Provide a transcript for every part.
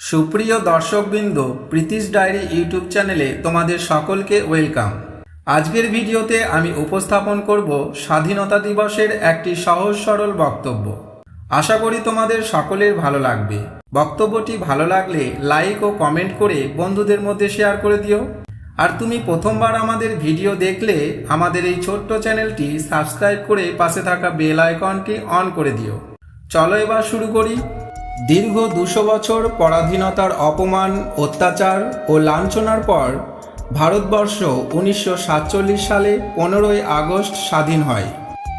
সুপ্রিয় দর্শকবৃন্দ, Pritish diary YouTube চ্যানেলে তোমাদের সকলকে ওয়েলকাম। আজকের ভিডিওতে আমি উপস্থাপন করব স্বাধীনতা দিবসের একটি সহজ সরল বক্তব্য। আশা করি তোমাদের সকলের ভালো লাগবে। বক্তব্যটি ভালো লাগলে লাইক ও কমেন্ট করে বন্ধুদের মধ্যে শেয়ার করে দিও। আর তুমি প্রথমবার আমাদের ভিডিও দেখলে আমাদের এই ছোট্ট চ্যানেলটি সাবস্ক্রাইব করে পাশে থাকা বেল আইকনটি অন করে দিও। চলো এবার শুরু করি। দীর্ঘ দুশো বছর পরাধীনতার অপমান, অত্যাচার ও লাঞ্ছনার পর ভারতবর্ষ উনিশশো সাতচল্লিশ সালে পনেরোই আগস্ট স্বাধীন হয়।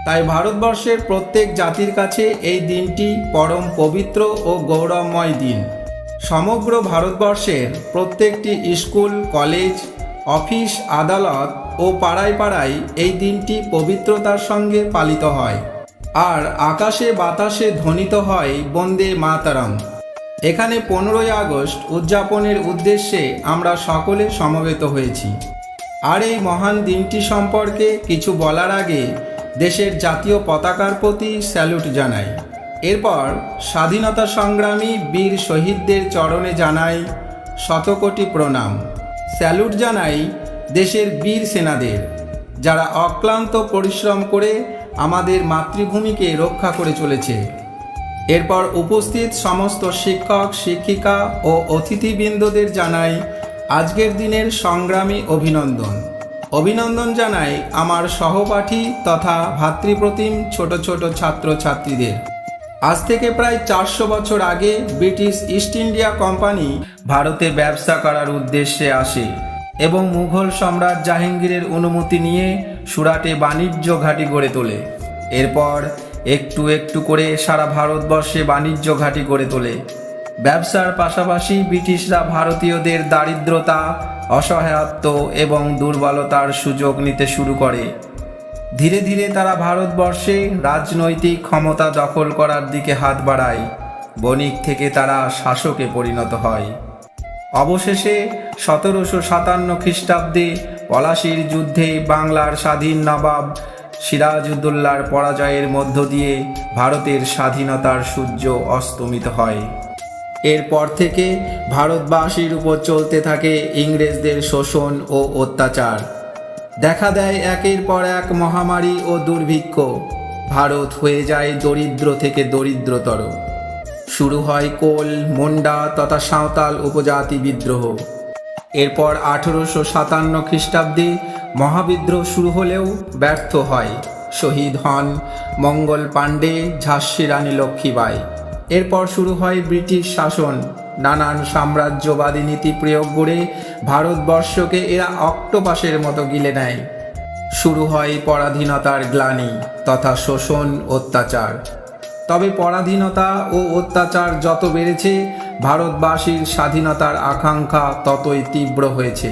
তাই ভারতবর্ষের প্রত্যেক জাতির কাছে এই দিনটি পরম পবিত্র ও গৌরবময় দিন। সমগ্র ভারতবর্ষের প্রত্যেকটি স্কুল, কলেজ, অফিস, আদালত ও পাড়ায় পাড়ায় এই দিনটি পবিত্রতার সঙ্গে পালিত হয়। আর আকাশে বাতাসে ধ্বনিত হয় বন্দে মাতারাম। এখানে পনেরোই আগস্ট উদযাপনের উদ্দেশ্যে আমরা সকলে সমবেত হয়েছি। আর এই মহান দিনটি সম্পর্কে কিছু বলার আগে দেশের জাতীয় পতাকার প্রতি স্যালুট জানাই। এরপর স্বাধীনতা সংগ্রামী বীর শহীদদের চরণে জানাই শতকোটি প্রণাম। স্যালুট জানাই দেশের বীর সেনাদের, যারা অক্লান্ত পরিশ্রম করে আমাদের মাতৃভূমিকে রক্ষা করে চলেছে। এরপর উপস্থিত সমস্ত শিক্ষক, শিক্ষিকা ও অতিথিবৃন্দদের জানাই আজকের দিনের সংগ্রামী অভিনন্দন। অভিনন্দন জানাই আমার সহপাঠী তথা ভাতৃপ্রতিম ছোট ছোট ছাত্রছাত্রীদের। আজ থেকে প্রায় চারশো বছর আগে ব্রিটিশ ইস্ট ইন্ডিয়া কোম্পানি ভারতে ব্যবসা করার উদ্দেশ্যে আসে এবং মুঘল সম্রাট জাহাঙ্গীরের অনুমতি নিয়ে সুরাটে বাণিজ্য ঘাঁটি গড়ে তোলে। এরপর একটু একটু করে সারা ভারতবর্ষে বাণিজ্য ঘাঁটি গড়ে তোলে। ব্যবসার পাশাপাশি ব্রিটিশরা ভারতীয়দের দারিদ্রতা, অসহায়ত্ব এবং দুর্বলতার সুযোগ নিতে শুরু করে। ধীরে ধীরে তারা ভারতবর্ষে রাজনৈতিক ক্ষমতা দখল করার দিকে হাত বাড়ায়। বণিক থেকে তারা শাসকে পরিণত হয়। অবশেষে সতেরোশো সাতান্ন খ্রিস্টাব্দে পলাশির যুদ্ধে বাংলার স্বাধীন নবাব সিরাজউদ্দৌলার পরাজয়ের মধ্য দিয়ে ভারতের স্বাধীনতার সূর্য অস্তমিত হয়। এরপর থেকে ভারতবাসীর উপর চলতে থাকে ইংরেজদের শোষণ ও অত্যাচার। দেখা দেয় একের পর এক মহামারী ও দুর্ভিক্ষ। ভারত হয়ে যায় দরিদ্র থেকে দরিদ্রতর। শুরু হয় কোল, মুন্ডা তথা সাঁওতাল উপজাতি বিদ্রোহ। এরপর আঠেরোশো সাতান্ন খ্রিস্টাব্দে মহাবিদ্রোহ শুরু হলেও ব্যর্থ হয়। শহীদ হন মঙ্গল পাণ্ডে, ঝাঁসি রানী লক্ষ্মীবাই। এরপর শুরু হয় ব্রিটিশ শাসন। নানান সাম্রাজ্যবাদী নীতি প্রয়োগ করে ভারতবর্ষকে এরা অক্টোপাসের মতো গিলে নেয়। শুরু হয় পরাধীনতার গ্লানি তথা শোষণ, অত্যাচার। তবে পরাধীনতা ও অত্যাচার যত বেড়েছে, ভারতবাসীর স্বাধীনতার আকাঙ্ক্ষা ততই তীব্র হয়েছে।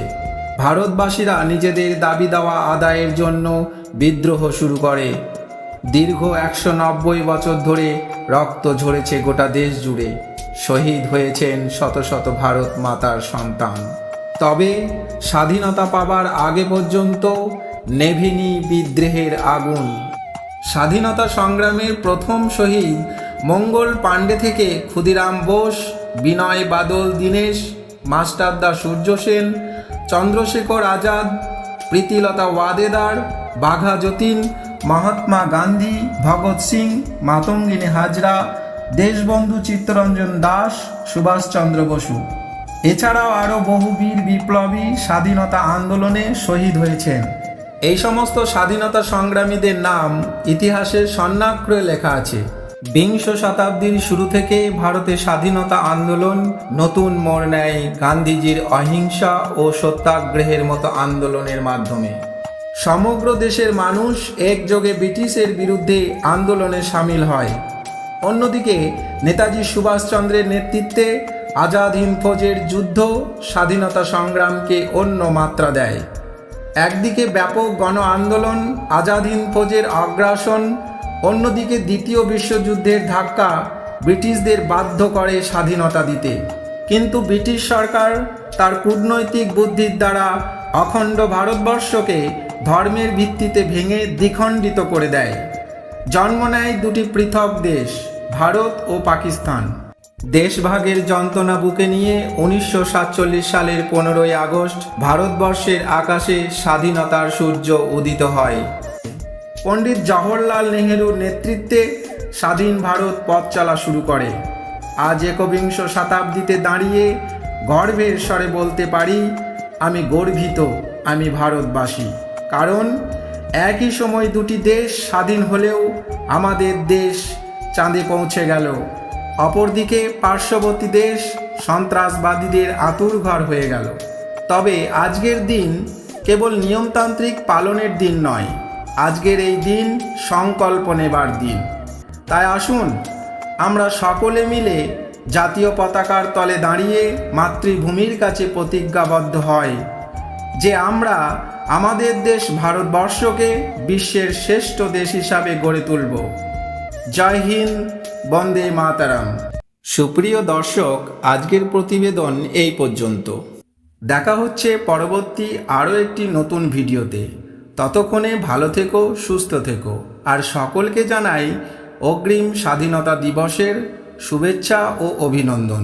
ভারতবাসীরা নিজেদের দাবি দেওয়া আদায়ের জন্য বিদ্রোহ শুরু করে। দীর্ঘ একশো নব্বই বছর ধরে রক্ত ঝরেছে গোটা দেশ জুড়ে। শহীদ হয়েছেন শত শত ভারত মাতার সন্তান। তবে স্বাধীনতা পাবার আগে পর্যন্ত নেভিনি বিদ্রোহের আগুন স্বাধীনতা সংগ্রামের প্রথম শহীদ মঙ্গল পাণ্ডে থেকে ক্ষুদিরাম বোস, বিনয় বাদল দীনেশ মাস্টারদা সূর্য সেন, চন্দ্রশেখর আজাদ, প্রীতিলতা ওয়াদেদার, বাঘা যতীন, মহাত্মা গান্ধী, ভগৎ সিং, মাতঙ্গিনী হাজরা, দেশবন্ধু চিত্তরঞ্জন দাস, সুভাষচন্দ্র বসু। এছাড়াও আরও বহু বীর বিপ্লবী স্বাধীনতা আন্দোলনে শহীদ হয়েছেন। এই সমস্ত স্বাধীনতা সংগ্রামীদের নাম ইতিহাসে স্বর্ণাক্ষরে লেখা আছে। বিংশ শতাব্দীর শুরু থেকে ভারতে স্বাধীনতা আন্দোলন, নতুন মোড় নেয় গান্ধীজির অহিংসা ও সত্যাগ্রহের মতো আন্দোলনের মাধ্যমে। সমগ্র দেশের মানুষ একযোগে ব্রিটিশের বিরুদ্ধে আন্দোলনে সামিল হয়। অন্যদিকে, নেতাজি সুভাষচন্দ্রের নেতৃত্বে আজাদ হিন্দ ফৌজের যুদ্ধ স্বাধীনতা সংগ্রামকে অন্য মাত্রা দেয়। একদিকে ব্যাপক গণ আন্দোলন আজাদ হিন্দ ফৌজের অগ্রাসন অন্যদিকে দ্বিতীয় বিশ্বযুদ্ধের ধাক্কা ব্রিটিশদের বাধ্য করে স্বাধীনতা দিতে। কিন্তু ব্রিটিশ সরকার তার কূটনৈতিক বুদ্ধির দ্বারা অখণ্ড ভারতবর্ষকে ধর্মের ভিত্তিতে ভেঙে দ্বিখণ্ডিত করে দেয়। জন্ম নেয় দুটি পৃথক দেশ, ভারত ও পাকিস্তান। দেশভাগের যন্ত্রণা বুকে নিয়ে উনিশশো সাতচল্লিশ সালের পনেরোই আগস্ট ভারতবর্ষের আকাশে স্বাধীনতার সূর্য উদিত হয়। পণ্ডিত জওহরলাল নেহেরুর নেতৃত্বে স্বাধীন ভারত পথ চলা শুরু করে। আজ একবিংশ শতাব্দীতে দাঁড়িয়ে গর্বের স্বরে বলতে পারি, আমি গর্বিত, আমি ভারতবাসী। কারণ একই সময় দুটি দেশ স্বাধীন হলেও আমাদের দেশ চাঁদে পৌঁছে গেল। অপরদিকে পার্শ্ববর্তী দেশ সন্ত্রাসবাদীদের আতুর ঘর হয়ে গেল। তবে আজকের দিন কেবল নিয়মতান্ত্রিক পালনের দিন নয়, আজকের এই দিন সংকল্প নেবার দিন। তাই আসুন, আমরা সকলে মিলে জাতীয় পতাকার তলে দাঁড়িয়ে মাতৃভূমির কাছে প্রতিজ্ঞাবদ্ধ হয় যে আমরা আমাদের দেশ ভারতবর্ষকে বিশ্বের শ্রেষ্ঠ দেশ হিসাবে গড়ে তুলব। জয় হিন্দ, বন্দে মাতারাম। সুপ্রিয় দর্শক, আজকের প্রতিবেদন এই পর্যন্ত। দেখা হচ্ছে পরবর্তী আরও একটি নতুন ভিডিওতে। ততক্ষণে ভালো থেকো, সুস্থ থেকো। আর সকলকে জানাই অগ্রিম স্বাধীনতা দিবসের শুভেচ্ছা ও অভিনন্দন।